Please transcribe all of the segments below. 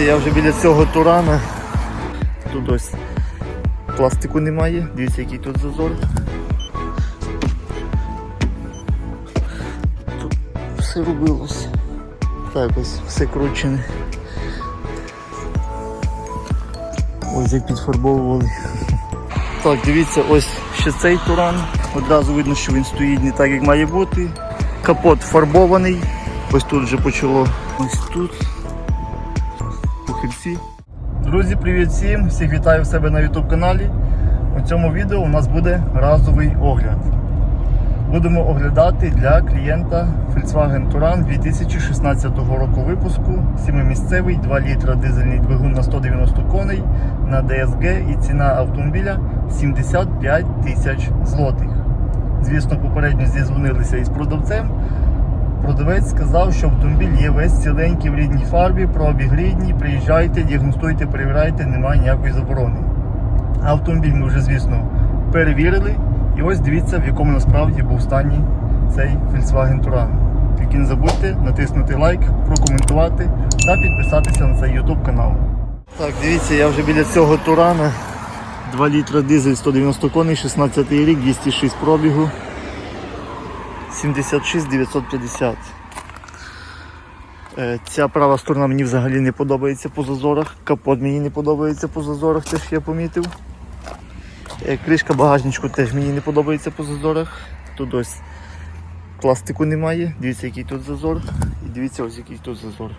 Я вже біля цього турана. Тут ось пластику немає. Дивіться, який тут зазор. Тут все робилось. Так ось все кручене. Ось як підфарбовували. Так, дивіться, ось ще цей туран. Одразу видно, що він стоїть не так, як має бути. Капот фарбований. Ось тут вже почало. Ось тут. Похильці. Друзі, привіт всім! Всіх вітаю в себе на YouTube каналі. У цьому відео у нас буде разовий огляд. Будемо оглядати для клієнта Volkswagen Touran 2016 року випуску, 7-місцевий 2 літра дизельний двигун на 190 коней на DSG і ціна автомобіля 75 тисяч злотих. Звісно, попередньо зізвонилися із продавцем. Продавець сказав, що автомобіль є весь ціленький в рідній фарбі, пробіг рідній, приїжджайте, діагностуйте, перевіряйте, немає ніякої заборони. Автомобіль ми вже, звісно, перевірили. І ось дивіться, в якому насправді був стані цей Volkswagen Touran. Тільки не забудьте натиснути лайк, прокоментувати та підписатися на цей YouTube канал. Так, дивіться, я вже біля цього Турана. 2 літра дизель 190 коней, 16 рік, 206 пробігу. 76 950. Е, Ця права сторона мені взагалі не подобається по зазорах. Капот мені не подобається по зазорах, теж я помітив. Е, Кришка багажничку теж мені не подобається по зазорах. Тут ось пластику немає. Дивіться, який тут зазор. І дивіться ось який тут зазор.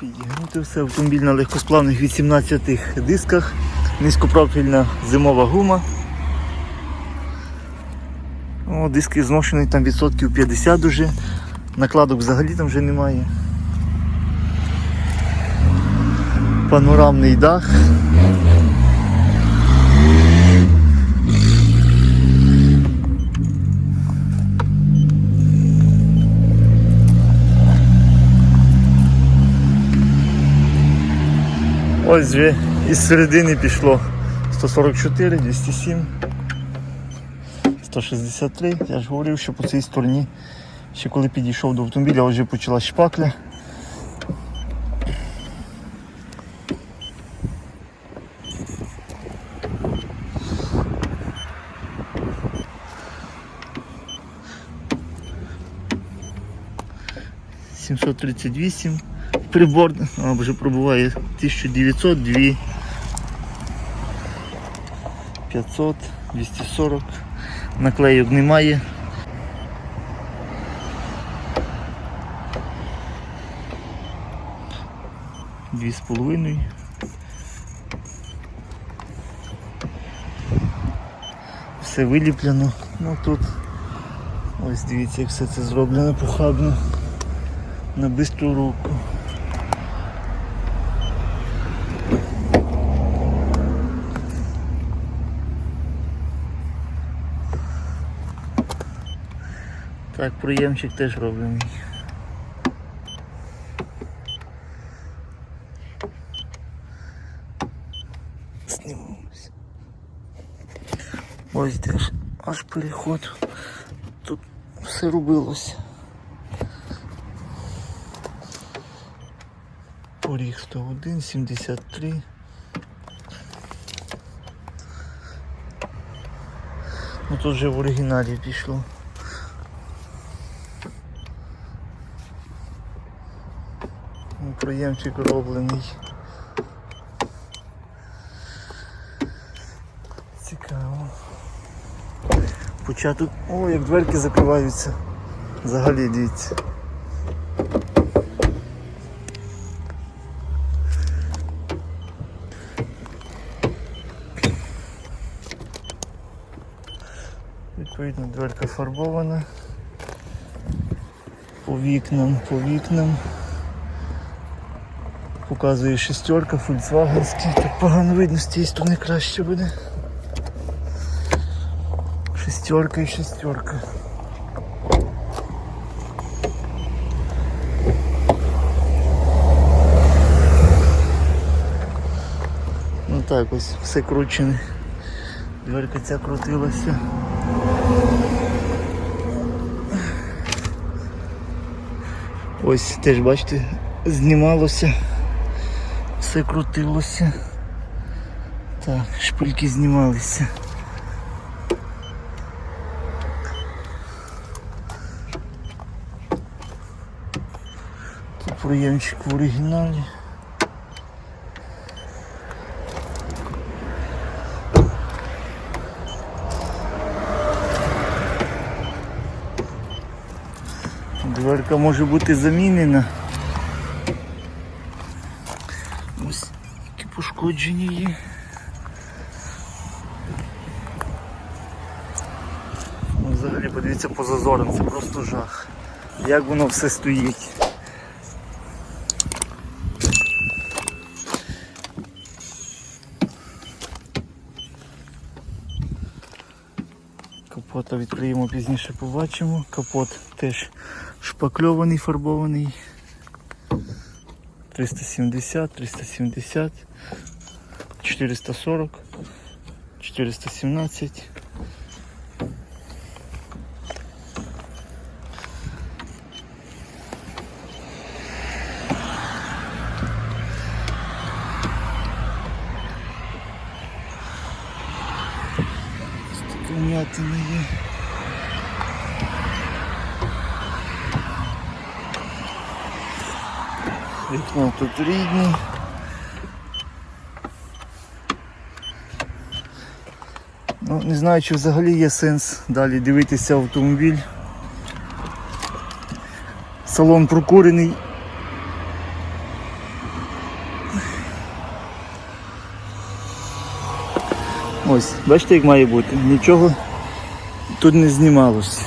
Підігнути все. Автомобіль на легкосплавних 18 дисках. Низькопрофільна зимова гума. О, диски зношені там відсотків 50 уже. Накладок взагалі там вже немає. Панорамний дах. Ось вже із середини пішло 144, 207. 163. Я ж говорив, що по цій стороні, ще коли підійшов до автомобіля, вже почала шпакля. Сімсот тридцять вісім. Прибор а, вже пробуває 1900, 2 500, 240 наклейок немає. Дві з половиною. Все виліплено. Ну тут ось дивіться, як все це зроблено похабно на бистру руку. Так, проємчик теж роблений. Знімемось. Ось теж аж переход. Тут все робилося. Поріг 101, 73. Ну тут вже в оригіналі пішло. Ну, Проємчик роблений. Цікаво. Початок. О, як дверки закриваються. Взагалі дивіться. Відповідно, дверка фарбована. По вікнам, по вікнам. Показує шестерка, фольксвагенський. Так погано видно, з тієї сторони краще буде. Шестерка і шестерка. Ну так ось все кручене. Дверка ця крутилася. Ось теж бачите, знімалося, все крутилося. Так, шпильки знімалися. Тут проємчик в оригіналі. Дверка може бути замінена. Ось які пошкодження є. Ну, Взагалі подивіться по зазорам, це просто жах. Як воно все стоїть. Капота відкриємо пізніше побачимо. Капот теж шпакльований, фарбований. 370, 370, 440, 417. Ось така вмятина є. Вікно тут рідні. Ну, не знаю, чи взагалі є сенс далі дивитися автомобіль. Салон прокурений. Ось, бачите, як має бути. Нічого тут не знімалося.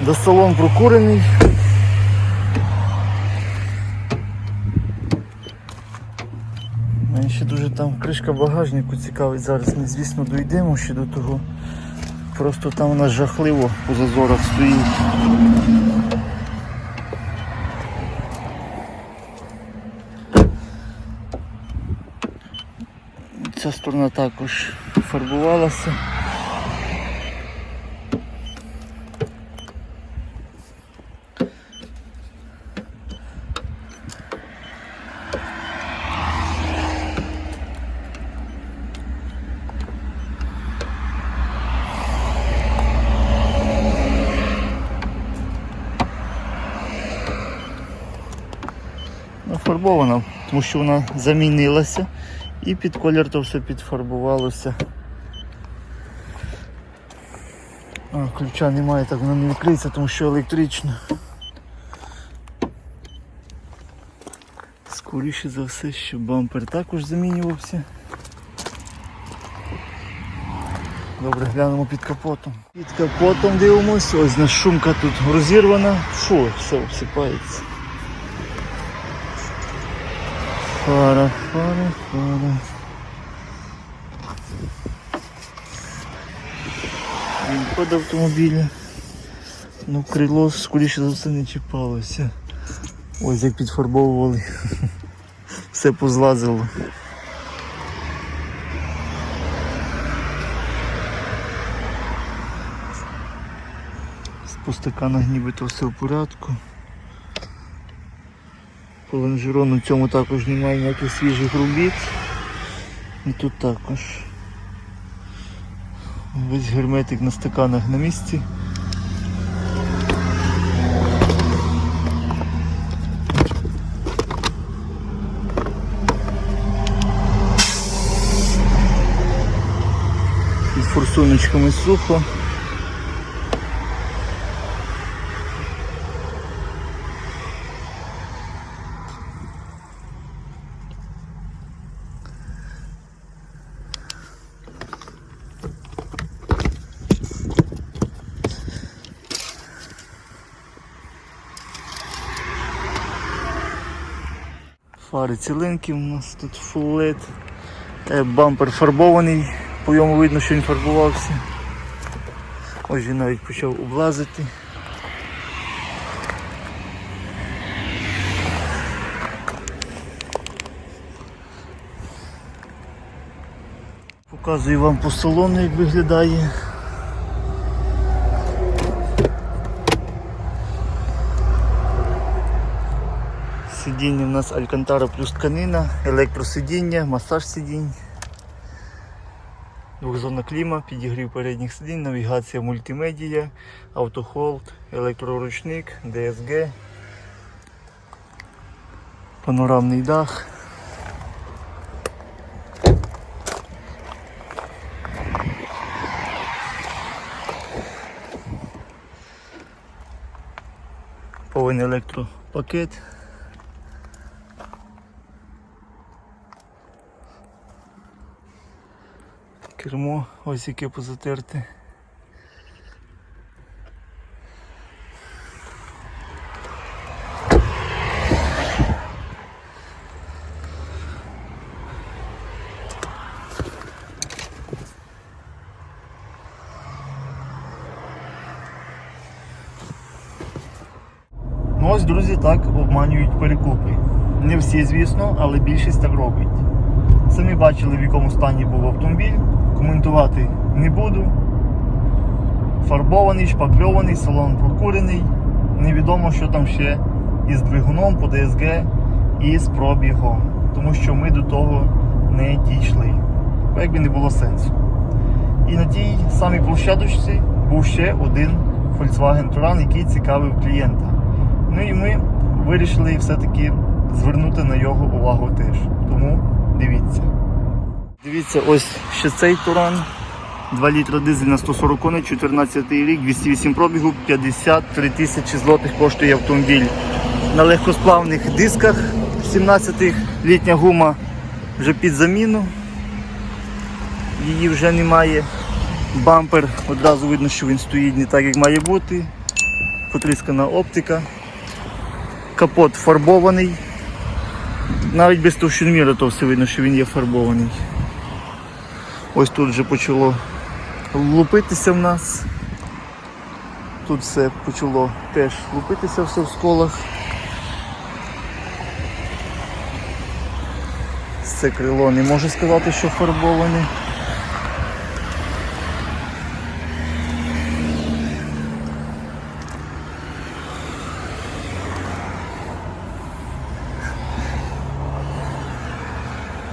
До салон прокурений. Мене ще дуже там кришка багажнику цікавить. Зараз ми, звісно, дійдемо ще до того. Просто там у нас жахливо по зазорах стоїть. Ця сторона також фарбувалася. Нафарбована, тому що вона замінилася і під колір то все підфарбувалося. А, ключа немає, так воно не відкриється, тому що електрично. Скоріше за все, що бампер також замінювався. Добре, глянемо під капотом. Під капотом дивимося, ось наша шумка тут розірвана. Фу, все обсипається. Фара, фара, фара. Він Под автомобіля. Ну, крило скоріше за все не чіпалося. Ось як підфарбовували. Все позлазило. По стаканах нібито все в порядку. По лонжерону цьому також немає ніяких свіжих робіт. І тут також. Весь герметик на стаканах на місці. Із форсуночками сухо. Фари ціленькі у нас тут фулет. Бампер фарбований, по йому видно, що він фарбувався. Ось він навіть почав облазити. Показую вам по салону, як виглядає. Сидіння у нас Алькантара плюс тканина, електросидіння, масаж сидінь. Двохзонна кліма, підігрів передніх сидінь, навігація мультимедія, автохолд, електроручник, DSG, панорамний дах. Повний електропакет. Кермо ось яке позатерте. Ну ось, друзі, так обманюють перекупи. Не всі, звісно, але більшість так робить. Самі бачили, в якому стані був автомобіль. Коментувати не буду. Фарбований, шпакльований, салон прокурений. Невідомо, що там ще із двигуном по ДСГ і з пробігом. Тому що ми до того не дійшли. Якби не було сенсу. І на тій самій площадочці був ще один Volkswagen Touran, який цікавив клієнта. Ну і ми вирішили все-таки звернути на його увагу теж. Тому дивіться. Дивіться, ось ще цей Туран. 2 літра дизель на 140 коней, 14 рік, 208 пробігу, 53 тисячі злотих коштує автомобіль. На легкосплавних дисках 17 літня гума вже під заміну. Її вже немає. Бампер одразу видно, що він стоїть не так, як має бути. Потріскана оптика. Капот фарбований. Навіть без товщиноміра то все видно, що він є фарбований. Ось тут вже почало лупитися в нас. Тут все почало теж лупитися все в сколах. Це крило не можу сказати, що фарбоване.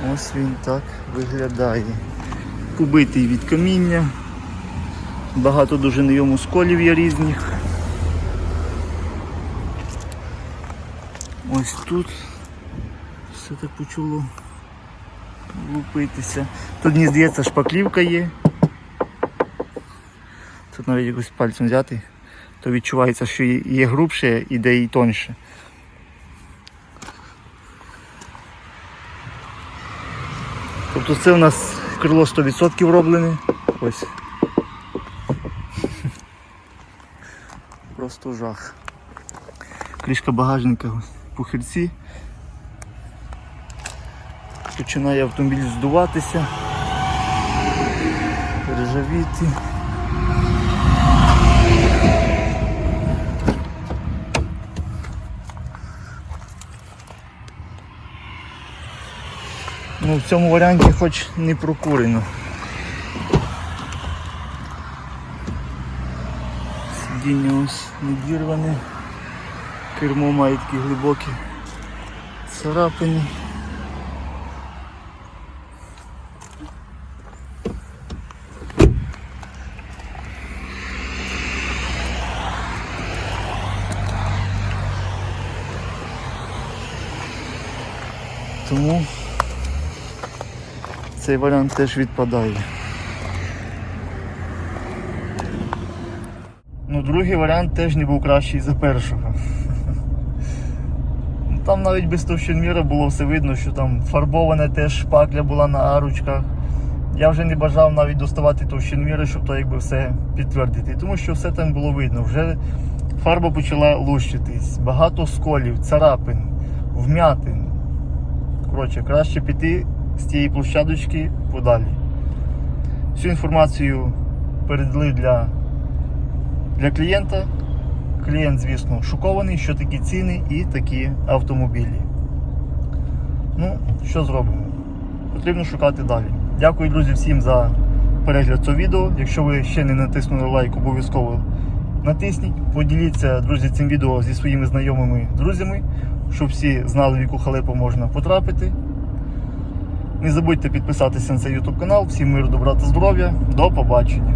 Ось він так виглядає. Побитий від каміння. Багато дуже на йому сколів є різних. Ось тут все так почало лупитися. Тут мені здається шпаклівка є. Тут навіть якось пальцем взяти, то відчувається, що є грубше і де і тоньше. Тобто це у нас крило 100% роблене. Ось. Просто жах. Кришка багажника пухильці. Починає автомобіль здуватися, ржавіти. Ну, в цьому варіанті хоч не прокурено. Сидіння ось недірване. Кермо має такі глибокі царапини. Тому цей варіант теж відпадає. Ну, другий варіант теж не був кращий за першого. Там навіть без товщинміра було все видно, що там фарбована теж шпакля була на арочках. Я вже не бажав навіть доставати товщинміри, щоб то якби все підтвердити. Тому що все там було видно. Вже фарба почала лущитись, багато сколів, царапин, вмятин. Коротше, краще піти з тієї площадочки подалі. Всю інформацію передали для, для клієнта. Клієнт, звісно, шокований, що такі ціни і такі автомобілі. Ну, що зробимо? Потрібно шукати далі. Дякую, друзі, всім за перегляд цього відео. Якщо ви ще не натиснули лайк, обов'язково натисніть, поділіться, друзі, цим відео зі своїми знайомими друзями, щоб всі знали, в яку халепу можна потрапити. Не забудьте підписатися на цей YouTube канал. Всім миру, добра та здоров'я. До побачення.